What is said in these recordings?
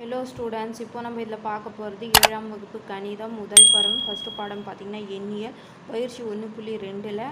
Hello students இப்போ நம்ம இதில் பார்க்க போகிறது ஏழாம் வகுப்பு கணிதம் முதல் பருவம். ஃபஸ்ட்டு பாடம் பார்த்திங்கன்னா எண்ணியல். பயிற்சி ஒன்று புள்ளி ரெண்டில்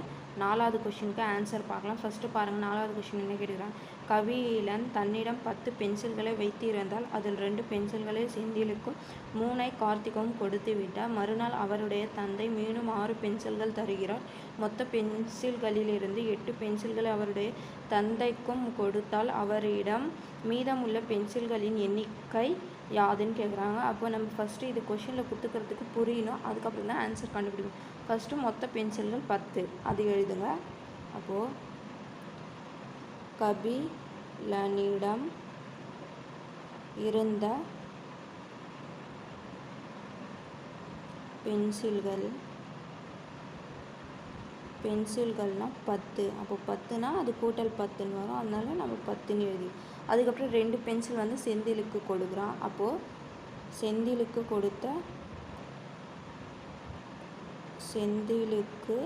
நாலாவது கொஷினுக்கு ஆன்சர் பார்க்கலாம். ஃபஸ்ட்டு பாருங்கள் நாலாவது கொஷின் என்ன கேட்குறாங்க கவியிலன் தன்னிடம் பத்து பென்சில்களை வைத்திருந்தால் அதில் ரெண்டு பென்சில்களை செந்திலுக்கும் மூனை கார்த்திகவும் கொடுத்து விட்டார். மறுநாள் அவருடைய தந்தை மீண்டும் ஆறு பென்சில்கள் தருகிறார். மொத்த பென்சில்களிலிருந்து எட்டு பென்சில்களை அவருடைய தந்தைக்கும் கொடுத்தால் அவரிடம் மீதமுள்ள பென்சில்களின் எண்ணிக்கை யாதுன்னு கேட்குறாங்க அப்போ நம்ம ஃபஸ்ட்டு இது கொஷினில் கொடுத்துக்கிறதுக்கு புரியணும். அதுக்கப்புறம் தான் ஆன்சர் கண்டுபிடிக்கணும். ஃபஸ்ட்டு மொத்த பென்சில்கள் பத்து. அது எழுதுங்க. அப்போது கபிலனிடம் இருந்த பென்சில்கள் பென்சில்கள்னால் பத்து. அப்போ பத்துனா அது கூட்டல் பத்துன்னு வரும். அதனால நம்ம பத்துன்னு எழுதி. அதுக்கப்புறம் ரெண்டு பென்சில் வந்து செந்திலுக்கு கொடுக்குறான் அப்போது செந்திலுக்கு கொடுத்த செந்திலுக்கு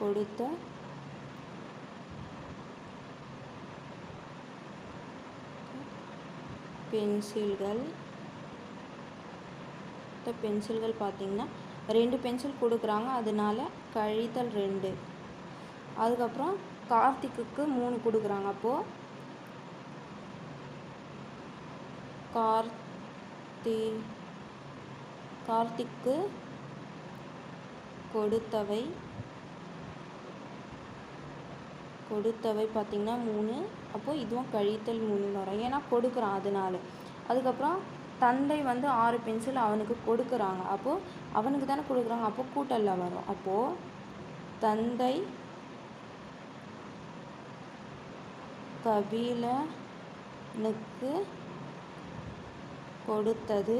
கொடுத்த பென்சில்கள் பென்சில்கள் பார்த்திங்கன்னா ரெண்டு பென்சில் கொடுக்குறாங்க. அதனால கழித்தல் ரெண்டு. அதுக்கப்புறம் கார்த்திக்குக்கு மூணு கொடுக்குறாங்க அப்போது கார்த்தி கார்த்திக்கு கொடுத்தவை கொடுத்தவை பார்த்திங்கன்னா மூணு. அப்போது இதுவும் கழித்தல் மூணு வரும். ஏன்னா கொடுக்குறான் அதனால. அதுக்கப்புறம் தந்தை வந்து ஆறு பென்சில் அவனுக்கு கொடுக்குறாங்க. அப்போது அவனுக்கு தானே கொடுக்குறாங்க. அப்போது கூட்டலில் வரும். அப்போது தந்தை கபிலனுக்கு கொடுத்தது.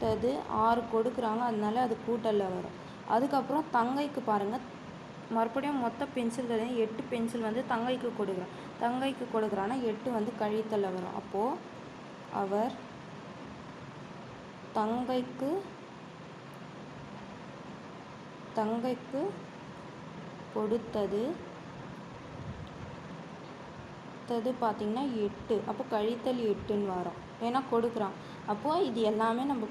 தது ஆறு கொடுக்குறாங்க. அதனால அது கூட்டலில் வரும். அதுக்கப்புறம் தங்கைக்கு பாருங்கள் மறுபடியும் மொத்த பென்சில்களையும் எட்டு பென்சில் வந்து தங்கைக்கு கொடுக்குறான். தங்கைக்கு கொடுக்குறான்னா எட்டு வந்து கழித்தலில் வரும். அப்போது அவர் தங்கைக்கு தங்கைக்கு கொடுத்தது கொடுத்தது பார்த்திங்கன்னா எட்டு. அப்போ கழித்தல் எட்டுன்னு வரும். ஏன்னா கொடுக்குறான். அப்போது இது எல்லாமே நம்ம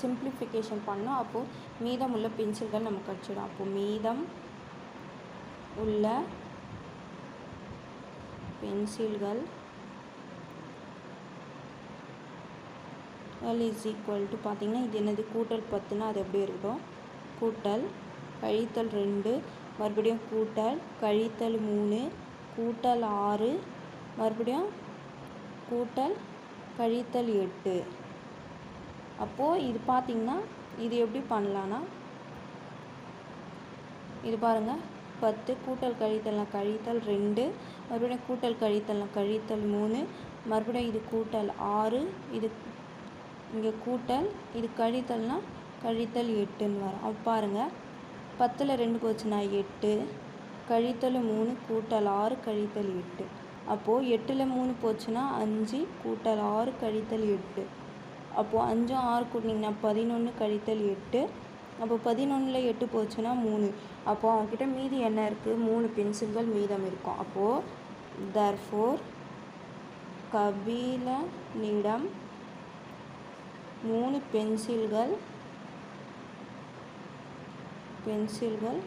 சிம்பிளிஃபிகேஷன் பண்ணோம். அப்போது மீதம் உள்ள பென்சில்கள் நமக்கு கிடச்சிடும் அப்போது மீதம் உள்ள பென்சில்கள் எல் இஸ் ஈக்குவல் டு பார்த்தீங்கன்னா இது என்னது? கூட்டல் பத்துனா அது எப்படி இருக்கட்டும் கூட்டல் கழித்தல் ரெண்டு மறுபடியும் கூட்டல் கழித்தல் மூணு கூட்டல் ஆறு மறுபடியும் கூட்டல் கழித்தல் எட்டு. அப்போது இது பார்த்திங்கன்னா இது எப்படி பண்ணலான்னா இது பாருங்கள் பத்து கூட்டல் கழித்தல்னா கழித்தல் ரெண்டு மறுபடியும் கூட்டல் கழித்தல்னா கழித்தல் மூணு மறுபடியும் இது கூட்டல் ஆறு இது இங்கே கூட்டல் இது கழித்தல்னா கழித்தல் எட்டுன்னு வரும். அப்போ பாருங்கள் பத்தில் ரெண்டு போச்சுன்னா எட்டு கழித்தல் மூணு கூட்டல் ஆறு கழித்தல் எட்டு. அப்போது எட்டில் மூணு போச்சுன்னா அஞ்சு கூட்டல் ஆறு கழித்தல் எட்டு. அப்போது அஞ்சும் ஆறு கூட்டினீங்கன்னா பதினொன்று கழித்தல் எட்டு. அப்போ பதினொன்றில் எட்டு போச்சுன்னா மூணு. அப்போது அவங்கக்கிட்ட மீதி என்ன இருக்குது மூணு பென்சில்கள் மீதம் இருக்கும். அப்போது தர்ஃபோர் கபிலனிடம் மூணு பென்சில்கள் பென்சில்கள்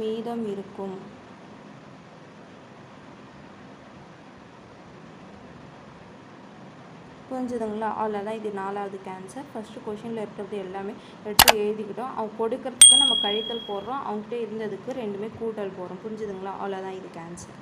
மீதம் இருக்கும். புரிஞ்சுதுங்களா? அவ்வளோதான். இது நாலாவது கேன்சர் ஃபஸ்ட்டு கொஷினில் இருக்கிறது எல்லாமே எடுத்து எழுதிக்கிட்டோம். அவங்க கொடுக்கறதுக்கு நம்ம கழித்தல் போடுறோம். அவங்ககிட்ட இருந்ததுக்கு ரெண்டுமே கூட்டல் போடுறோம். புரிஞ்சுதுங்களா? அவ்வளோதான் இது கேன்சர்